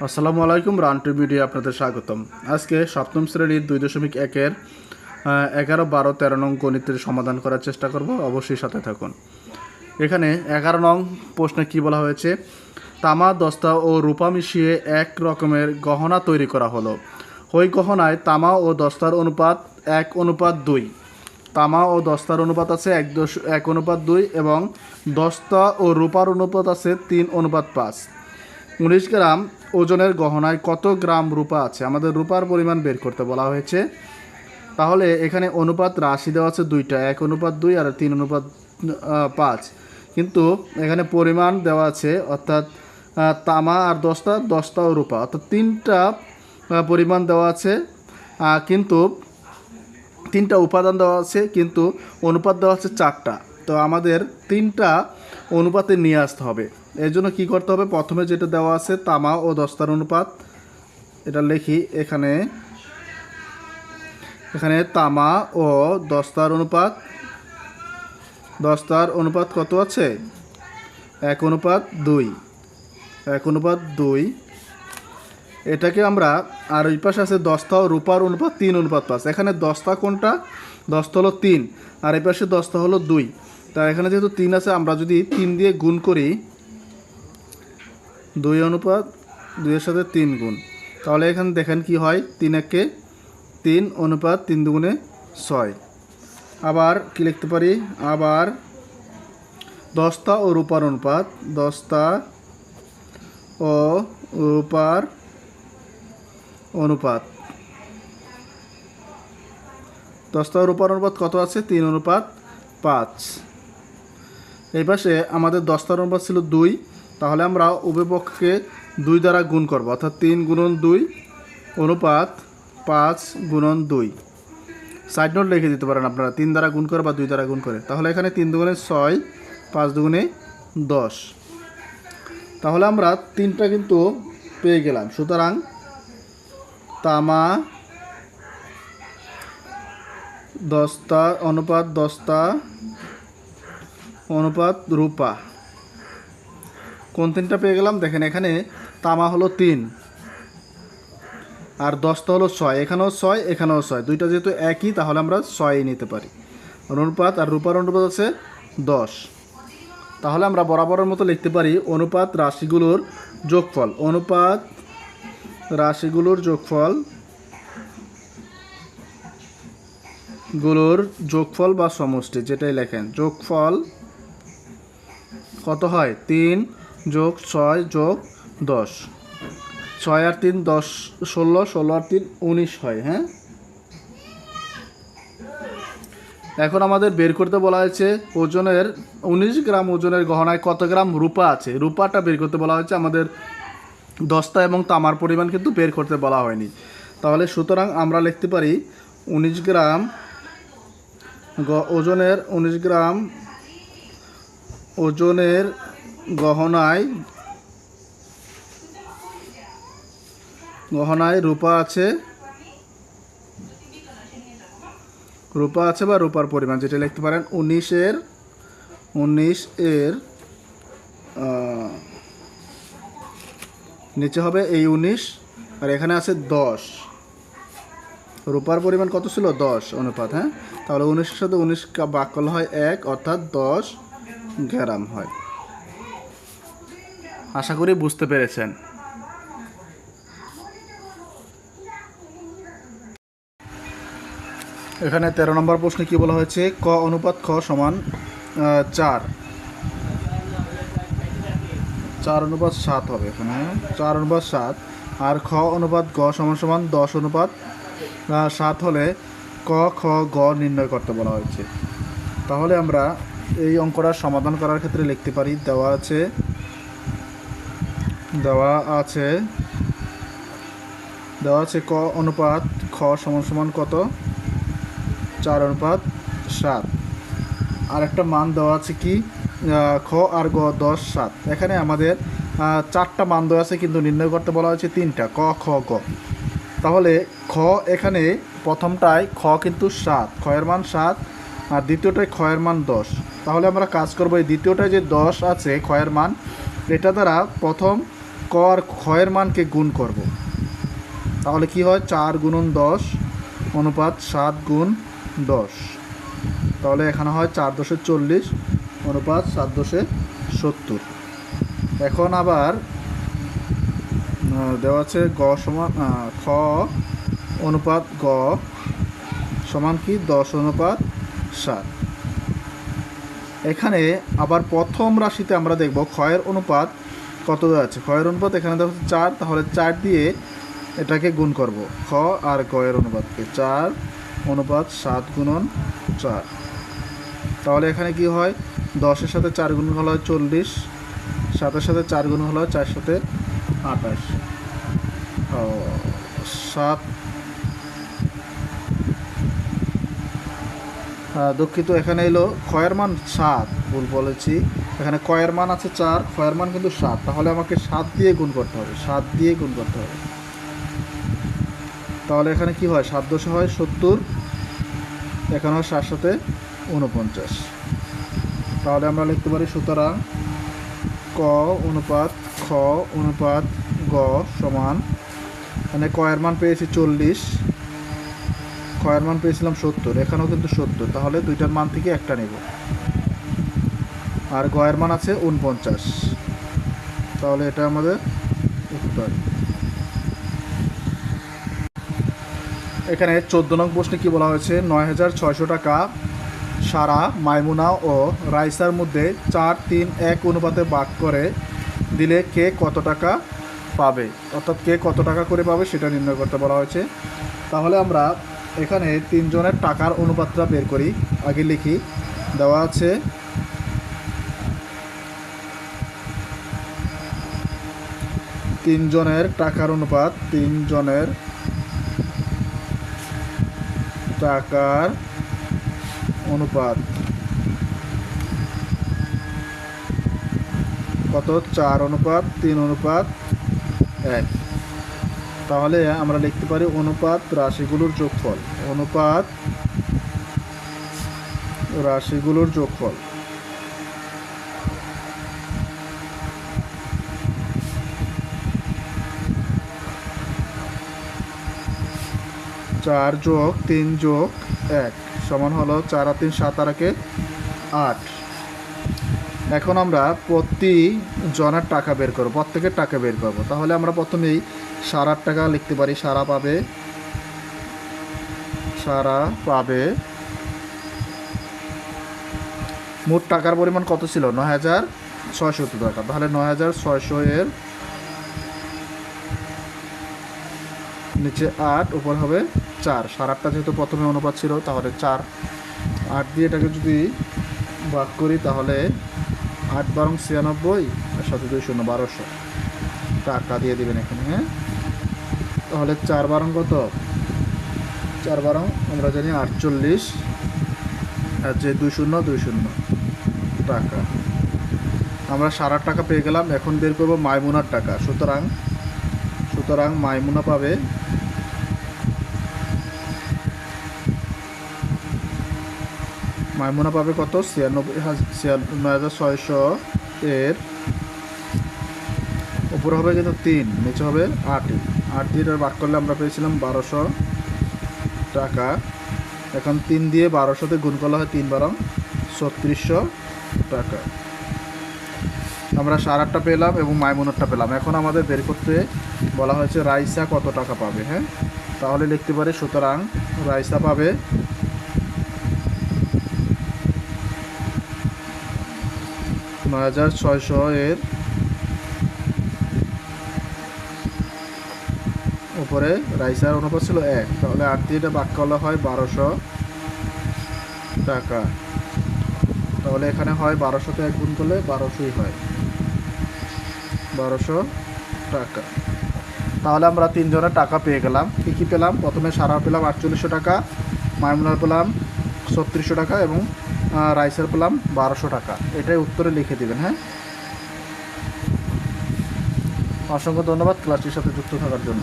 আসসালামু আলাইকুম, run two video আপনাদের স্বাগতম। আজকে সপ্তম শ্রেণির দুই দশমিক একের এগারো, বারো, তেরো নং গণিতের সমাধান করার চেষ্টা করব, অবশ্যই সাথে থাকুন। এখানে এগারো নং প্রশ্নে কি বলা হয়েছে? তামা, দস্তা ও রূপা মিশিয়ে এক রকমের গহনা তৈরি করা হলো। ওই গহনায় তামা ও দস্তার অনুপাত এক, অনুপাত দুই। তামা ও দস্তার অনুপাত আছে এক দশ, এক অনুপাত দুই এবং দস্তা ও রূপার অনুপাত আছে তিন, অনুপাত পাঁচ। উনিশ গ্রাম ওজনের গহনায় কত গ্রাম রূপা আছে? আমাদের রূপার পরিমাণ বের করতে বলা হয়েছে। তাহলে এখানে অনুপাত রাশি দেওয়া আছে দুইটা, এক অনুপাত দুই আর তিন অনুপাত পাঁচ। কিন্তু এখানে পরিমাণ দেওয়া আছে, অর্থাৎ তামা আর দশটা, দশটাও রূপা। অর্থাৎ তিনটা পরিমাণ দেওয়া আছে কিন্তু তিনটা উপাদান দেওয়া আছে, কিন্তু অনুপাত দেওয়া আছে চারটা। তো আমাদের তিনটা অনুপাতে নিয়ে আসতে হবে। এর জন্য কী করতে হবে? প্রথমে যেটা দেওয়া আছে, তামা ও দস্তার অনুপাত। এটা লিখি, এখানে এখানে তামা ও দস্তার অনুপাত। দস্তার অনুপাত কত আছে? এক অনুপাত দুই। এক অনুপাত দুই। এটাকে আমরা, আর ওই পাশে আছে দস্তা ও রূপার অনুপাত, তিন অনুপাত পাঁচ এখানে দস্তা কোনটা? দস্তা হলো তিন। আর এই পাশে দস্তা হলো দুই। তা এখানে যেহেতু তিন আছে, আমরা যদি তিন দিয়ে গুণ করি, দুই অনুপাত, দুইয়ের সাথে তিন গুণ। তাহলে এখানে দেখেন কি হয়, তিন একে তিন অনুপাত তিন দুগুণে ছয়। আবার কি লিখতে পারি? আবার দস্তা ও রূপার অনুপাত দস্তা ও রূপার অনুপাত। দশটা রূপার অনুপাত কত আছে? তিন অনুপাত পাঁচ। এই পাশে আমাদের দশটার অনুপাত ছিল দুই। তাহলে আমরা উভয়পক্ষকে দুই দ্বারা গুণ করব, অর্থাৎ তিন গুণন দুই অনুপাত পাঁচ গুণন দুই। সাইড নোট লিখে দিতে পারেন আপনারা, তিন দ্বারা গুণ করে বা দুই দ্বারা গুণ করে। তাহলে এখানে তিন দুগুণে ছয়, পাঁচ দুগুণে দশ। তাহলে আমরা তিনটা কিন্তু পেয়ে গেলাম। সুতরাং তামা দশটা, অনুপাত দস্তা অনুপাত রূপা। কোন তিনটা পেয়ে গেলাম? দেখেন, এখানে তামা হলো তিন আর দশটা হলো ছয়। এখানেও ছয় এখানেও ছয়। দুইটা যেহেতু একই, তাহলে আমরা ছয়ই নিতে পারি। অনুপাত আর রূপার অনুপাত আছে দশ। তাহলে আমরা বরাবরের মতো লিখতে পারি অনুপাত রাশিগুলোর যোগফল। অনুপাত রাশিগুলোর যোগফলগুলোর যোগফল বা সমষ্টি, যেটাই লেখেন। যোগফল কত হয়? তিন যোগ ছয় যোগ দশ। ছয় আর তিন দশ, ষোলো ষোলো আর তিন উনিশ হয় হ্যাঁ? এখন আমাদের বের করতে বলা হয়েছে ওজনের, উনিশ গ্রাম ওজনের গহনায় কত গ্রাম রূপা আছে? রূপাটা বের করতে বলা হয়েছে আমাদের দস্তা এবং তামার পরিমাণ কিন্তু বের করতে বলা হয়নি। তাহলে সুতরাং আমরা লিখতে পারি উনিশ গ্রাম ওজনের উনিশ গ্রাম ওজনের গহনায় গহনায় রূপা আছে। রূপা আছে বা রূপার পরিমাণ, যেটা লিখতে পারেন উনিশের, উনিশ এর নিচে হবে এই উনিশ, আর এখানে আছে দশ। রূপার পরিমাণ কত ছিল? দশ অনুপাত হ্যাঁ? তাহলে উনিশের সাথে উনিশ বাক হয় এক, অর্থাৎ দশ গ্রাম হয়। আশা করি বুঝতে পেরেছেন। এখানে তেরো নম্বর প্রশ্নে কি বলা হয়েছে? ক অনুপাত খ সমান চার। চার অনুপাত সাত হবে এখানে। চার অনুপাত সাত। আর খ অনুপাত গ সমান সমান দশ অনুপাত সাত হলে ক, খ, গ নির্ণয় করতে বলা হয়েছে। তাহলে আমরা এই অঙ্কটা সমাধান করার ক্ষেত্রে লিখতে পারি। দেওয়া আছে। দেওয়া আছে। দেওয়া আছে ক অনুপাত, খ সমান সমান কত? চার অনুপাত, সাত। আর একটা মান দেওয়া আছে কি? খ আর গ, দশ, সাত। এখানে আমাদের চারটা মান দেওয়া আছে, কিন্তু নির্ণয় করতে বলা হয়েছে তিনটা। ক, খ, গ। তাহলে খ এখানে প্রথমটায় খ কিন্তু সাত। খয়ের মান সাত। আর দ্বিতীয়টায় ক্ষয়ের মান দশ। তাহলে আমরা কাজ করব এই দ্বিতীয়টায় যে দশ আছে ক্ষয়ের মান, এটা দ্বারা প্রথম ক আর ক্ষয়ের মানকে গুণ করব। তাহলে কি হয়? চার গুণন দশ, অনুপাত সাত গুণ দশ। তাহলে এখানে হয় চার দশে চল্লিশ, অনুপাত সাত দশে সত্তর। এখন আবার দেওয়া আছে গ সমান খ, অনুপাত গ সমান কি? দশ অনুপাত সাত। এখানে আবার প্রথম রাশিতে আমরা দেখব ক্ষয়ের অনুপাত কত আছে? ক্ষয়ের অনুপাত এখানে হচ্ছে চার, তাহলে চার দিয়ে এটাকে গুণ করব। খ আর গয়ের অনুপাতকে চার, অনুপাত সাত গুণন চার। তাহলে এখানে কি হয়? দশের সাথে চার গুণ হলো হয় চল্লিশ, সাতের সাথে চার গুণ হলো হয় চার সাথে আঠাশ সাত দুঃখিত, এখানে এলো ক্ষয়ের মান সাত, ভুল বলেছি। এখানে কয়ের মান আছে চার ক্ষয়ের মান কিন্তু সাত। তাহলে আমাকে সাত দিয়ে গুণ করতে হবে, সাত দিয়ে গুণ করতে হবে। তাহলে এখানে কি হয়? সাত দশে হয় সত্তর, এখানে হয় সাত সাথে উনপঞ্চাশ তাহলে আমরা লিখতে পারি সুতরাং ক অনুপাত, খ অনুপাত গ সমান মানে কয়ের মান পেয়েছি চল্লিশ। ক্ষয়ের মান পেয়েছিলাম সত্তর, এখানেও কিন্তু সত্তর, তাহলে দুইটার মান থেকে একটা নেব। আর গয়ের মান আছে উনপঞ্চাশ তাহলে এটা আমাদের উত্তর। এখানে চোদ্দ নং প্রশ্নে কি বলা হয়েছে? নয় হাজার ছয়শো টাকা সারা মাইমুনা ও রাইসার মধ্যে চার তিন এক অনুপাতে ভাগ করে দিলে কে কত টাকা পাবে? অর্থাৎ কে কত টাকা করে পাবে সেটা নির্ণয় করতে বলা হয়েছে। তাহলে আমরা এখানে তিনজনের টাকার অনুপাতটা বের করি। আগে লিখি। দেওয়া আছে তিনজনের টাকার অনুপাত, তিনজনের টাকার অনুপাত। কত? চার অনুপাত, তিন অনুপাত, এক। তাহলে আমরা লিখতে পারি অনুপাত রাশিগুলোর যোগফল। অনুপাত রাশিগুলোর যোগফল। চার যোগ তিন যোগ এক সমান হলো চার আর তিন, সাত আর একে আট। এখন আমরা প্রতি জনের টাকা বের করব, প্রত্যেকের টাকা বের করব। তাহলে আমরা প্রথমেই সারার টাকা লিখতে পারি, সারা পাবে। সারা পাবে। মোট টাকার পরিমাণ কত ছিল? ন হাজার ছয়শো টাকা। তাহলে নয় হাজার ছয়শো এর নিচে আট, উপর হবে চার। সারাটটা যেহেতু প্রথমে অনুপাত ছিল, তাহলে চার। আট দিয়ে এটাকে যদি ভাগ করি, তাহলে আট বারং ছিয়ানব্বই, আর সাথে দুই শূন্য বারোশো। টাকা দিয়ে দিবেন এখানে হ্যাঁ? তাহলে চার বারং কত? চার বারং, আমরা জানি আটচল্লিশ। আর যে দুই শূন্য দুই শূন্য। টাকা। আমরা সারার টাকা পেয়ে গেলাম, এখন বের করব মাইমুনার টাকা। সুতরাং সুতরাং মাইমুনা পাবে মাইমুনা পাবে কত? ছিয়ানব্বই হাজার ছিয়ানব্বই হাজার ছয়শো এর। উপরে হবে কিন্তু তিন, নিচে হবে আট আট দিয়ে এটা ভাগ করলে আমরা পেয়েছিলাম বারোশো টাকা। এখন তিন দিয়ে বারোশোতে গুণ করলে হয় তিন বারং ছত্রিশশো টাকা। আমরা সার আটটা পেলাম এবং মাইমুনারটা পেলাম। এখন আমাদের বের করতে বলা হয়েছে, রাইসা কত টাকা পাবে হ্যাঁ? তাহলে লিখতে পারি, সুতরাং রাইসা পাবে নয় হাজার ছয়শো এর উপরে রাইসার অনুপাত ছিল এক। তাহলে আট দিয়ে এটা বাক করলে হয় বারোশো টাকা। তাহলে এখানে হয় বারোশোতে এক গুণ করলে বারোশোই হয়। বারোশো টাকা। তাহলে আমরা তিনজনের টাকা পেয়ে গেলাম। কী কী পেলাম? প্রথমে সারা পেলাম আটচল্লিশশো টাকা মাইমুনার পেলাম ছত্রিশশো টাকা এবং রাইসের পেলাম বারোশো টাকা। এটাই উত্তরে লিখে দেবেন হ্যাঁ? অসংখ্য ধন্যবাদ ক্লাসটির সাথে যুক্ত থাকার জন্য।